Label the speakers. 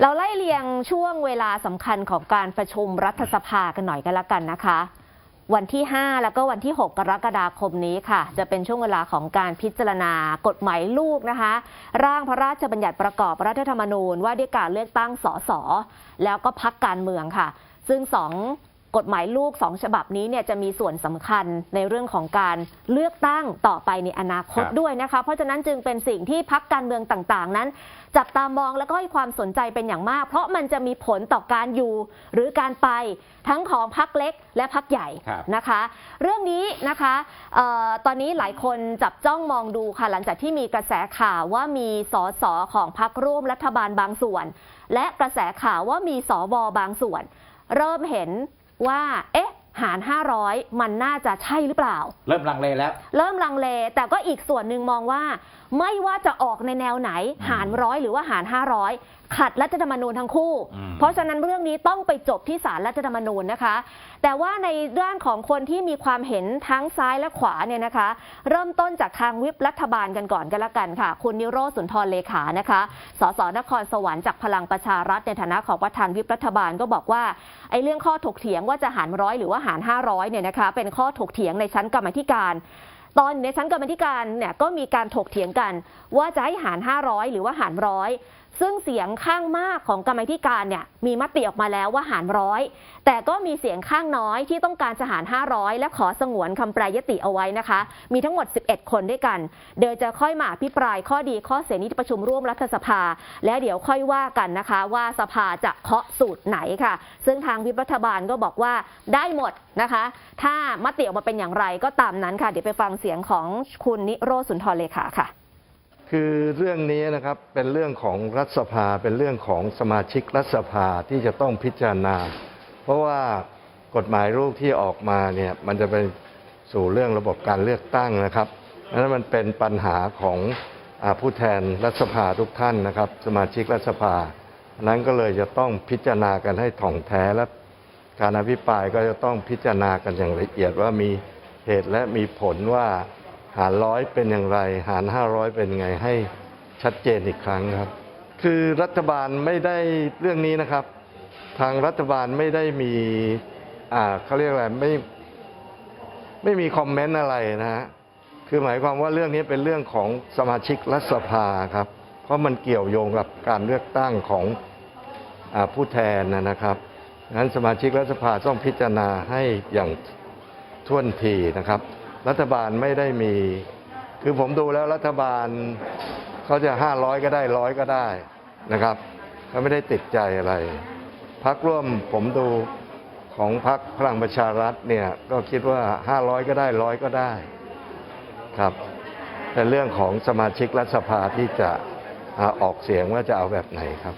Speaker 1: เราไล่เรียงช่วงเวลาสำคัญของการประชุมรัฐสภากันหน่อยกันละกันนะคะ วันที่ 5 แล้วก็วันที่ 6 กรกฎาคมนี้ค่ะ จะเป็นช่วงเวลาของการพิจารณากฎหมายลูกนะคะ ร่างพระราชบัญญัติประกอบรัฐธรรมนูญว่าด้วยการเลือกตั้งสสแล้วก็พักการเมืองค่ะ ซึ่งสอง กฎหมายลูกสองฉบับนี้เนี่ยจะมีส่วนสำคัญในเรื่องของการเลือกตั้งต่อไปในอนาคต
Speaker 2: ครับ
Speaker 1: ด้วยนะคะ เพราะฉะนั้นจึงเป็นสิ่งที่พักการเมืองต่างๆ นั้น จับตามองแล้วก็ให้ความสนใจเป็นอย่างมาก เพราะมันจะมีผลต่อการอยู่ หรือการไปทั้งของพักเล็กและพักใหญ่
Speaker 2: ครับ
Speaker 1: นะคะ เรื่องนี้นะคะเออตอนนี้หลายคนจับจ้องมองดูค่ะหลังจากที่มีกระแสข่าวว่ามีสสของพักร่วมรัฐบาลบางส่วน และกระแสข่าวว่ามีสวบางส่วน เริ่มเห็น ว่า เอ๊ะ หาร 500 มันน่าจะใช่หรือเปล่า
Speaker 2: เริ่มลังเลแล้ว
Speaker 1: เริ่มลังเล แต่ก็อีกส่วนหนึ่งมองว่า ไม่ว่าจะออกในแนวไหน หารร้อยหรือว่าหาร 500 ขัดรัฐธรรมนูญทั้งคู่
Speaker 2: อืม
Speaker 1: เพราะฉะนั้นเรื่องนี้ต้องไปจบที่ศาลรัฐธรรมนูญนะคะ แต่ว่าในด้านของคนที่มีความเห็นทั้งซ้ายและขวาเนี่ยนะคะ เริ่มต้นจากทางวิปรัฐบาลกันก่อนกันละกันค่ะ คุณนิโรธสุนทรเลขานะคะสสนครสวรรค์จากพลังประชารัฐในฐานะของประธานวิปรัฐบาลก็บอกว่าไอ้เรื่องข้อถกเถียงว่าจะหารร้อยหรือว่าหาร 500เนี่ยนะคะ เป็นข้อถกเถียงในชั้นกรรมาธิการตอนในชั้นกรรมาธิการเนี่ยก็มีการถกเถียงกัน ว่าจะให้หาร 500 หรือว่าหารร้อย ซึ่งเสียงข้างมากของกรรมธิการเนี่ยมีมติออกมาแล้วว่าหารร้อย แต่ก็มีเสียงข้างน้อยที่ต้องการจะหาร 500 และขอสงวนคำแปรยติเอาไว้นะคะ มีทั้งหมด 11 คนด้วยกัน เดี๋ยวจะค่อยมาอภิปรายข้อดีข้อเสียนี้ประชุมร่วมรัฐสภา และเดี๋ยวค่อยว่ากันนะคะ ว่าสภาจะเคาะสูตรไหนค่ะ ซึ่งทางวิปรัฐบาลก็บอกว่าได้หมดนะคะ ถ้ามติออกมาเป็นอย่างไรก็ตามนั้นค่ะ เดี๋ยวไปฟังเสียงของคุณนิโรสุนทรเลขาค่ะ
Speaker 3: คือเรื่องนี้นะครับเป็นเรื่องของรัฐสภาเป็นเรื่องของสมาชิกรัฐสภาที่จะต้องพิจารณา เพราะว่ากฎหมายลูกที่ออกมาเนี่ยมันจะไปสู่เรื่องระบบการเลือกตั้งนะครับนั้นมันเป็นปัญหาของอผู้แทนรัฐสภาทุกท่านนะครับ สมาชิกรัฐสภานั้นก็เลยจะต้องพิจารณากันให้ถ่องแท้และการอภิปรายก็จะต้องพิจารณากันอย่างละเอียดว่ามีเหตุและมีผลว่า หารร้อยเป็นอย่างไร หารห้าร้อยเป็นไงให้ชัดเจนอีกครั้งครับ คือรัฐบาลไม่ได้เรื่องนี้นะครับ ทางรัฐบาลไม่ได้มี อ่าเขาเรียกอะไรไม่ไม่มีคอมเมนต์อะไรนะฮะคือหมายความว่าเรื่องนี้เป็นเรื่องของสมาชิกรัฐสภาครับ เพราะมันเกี่ยวโยงกับการเลือกตั้งของอผู้แทนนะนะครับงั้นสมาชิกรัฐสภาต้องพิจารณาให้อย่างท่วนทีนะครับ รัฐบาลไม่ได้มี คือผมดูแล้วรัฐบาลเขาจะห้าร้อยก็ได้ร้อยก็ได้นะครับเขาไม่ได้ติดใจอะไรพักร่วมผมดูของพักพลังประชารัฐเนี่ยก็คิดว่าห้าร้อยก็ได้ร้อยก็ได้ครับเป็นเรื่องของสมาชิกรัฐสภาที่จะออกเสียงว่าจะเอาแบบไหนครับ